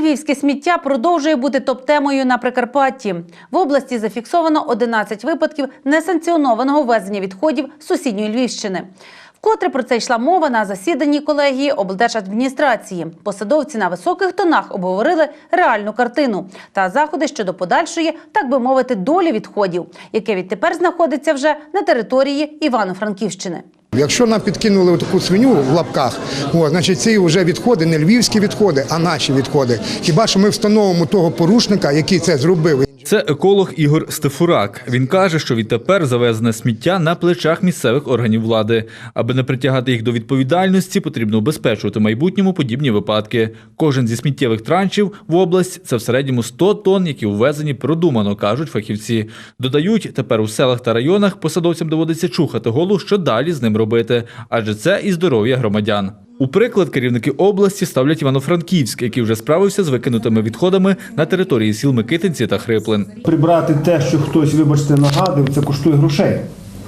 Львівське сміття продовжує бути топ-темою на Прикарпатті. В області зафіксовано 11 випадків несанкціонованого ввезення відходів з сусідньої Львівщини. Вкотре про це йшла мова на засіданні колегії облдержадміністрації. Посадовці на високих тонах обговорили реальну картину та заходи щодо подальшої, так би мовити, долі відходів, яке відтепер знаходиться вже на території Івано-Франківщини. Якщо нам підкинули таку свиню в лапках, о, значить ці вже відходи не львівські відходи, а наші відходи. Хіба що ми встановимо того порушника, який це зробив? Це еколог Ігор Стефурак. Він каже, що відтепер завезене сміття на плечах місцевих органів влади. Аби не притягати їх до відповідальності, потрібно убезпечувати в майбутньому подібні випадки. Кожен зі сміттєвих траншів в область це в середньому 100 тонн, які ввезені продумано, кажуть фахівці. Додають, тепер у селах та районах посадовцям доводиться чухати голову, що далі з ним робити, адже це і здоров'я громадян. У приклад керівники області ставлять Івано-Франківськ, який вже справився з викинутими відходами на території сіл Микитинці та Хриплин. Прибрати те, що хтось, вибачте, нагадив, це коштує грошей.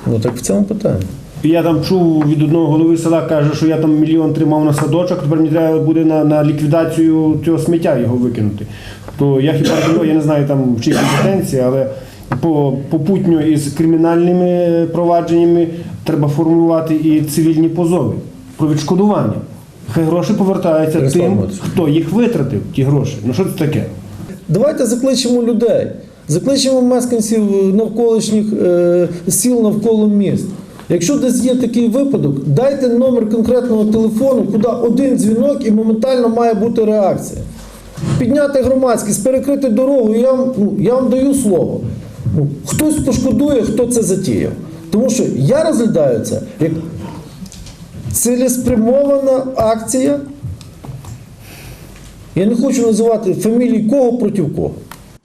Ну так в цьому питання. Я там чув від одного голови села, каже, що я там мільйон тримав на садочок, тепер мені треба буде на, на ліквідацію цього сміття його викинути. То я хіба до я не знаю там в чиї компетенції, але по, попутньо із кримінальними провадженнями треба формулювати і цивільні позови про відшкодування. Хай гроші повертаються тим, хто їх витратив, ті гроші. Ну що це таке? Давайте закличемо людей, закличемо мешканців навколишніх е, сіл навколо міст. Якщо десь є такий випадок, дайте номер конкретного телефону, куди один дзвінок і моментально має бути реакція. Підняти громадськість, перекрити дорогу, я вам, ну, я вам даю слово. Ну, хтось пошкодує, хто це затіяв. Тому що я розглядаю це як цілеспрямована акція. Я не хочу називати фамілії кого проти кого.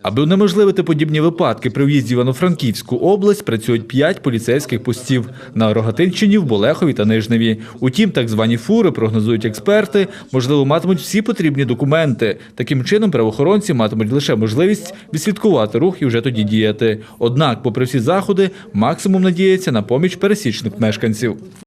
Аби унеможливити подібні випадки при в'їзді в Івано-Франківську область працюють п'ять поліцейських постів на Рогатинщині, в Болехові та Нижневі. Утім, так звані фури, прогнозують експерти, можливо, матимуть всі потрібні документи. Таким чином, правоохоронці матимуть лише можливість відслідкувати рух і вже тоді діяти. Однак, попри всі заходи, максимум надіється на поміч пересічних мешканців.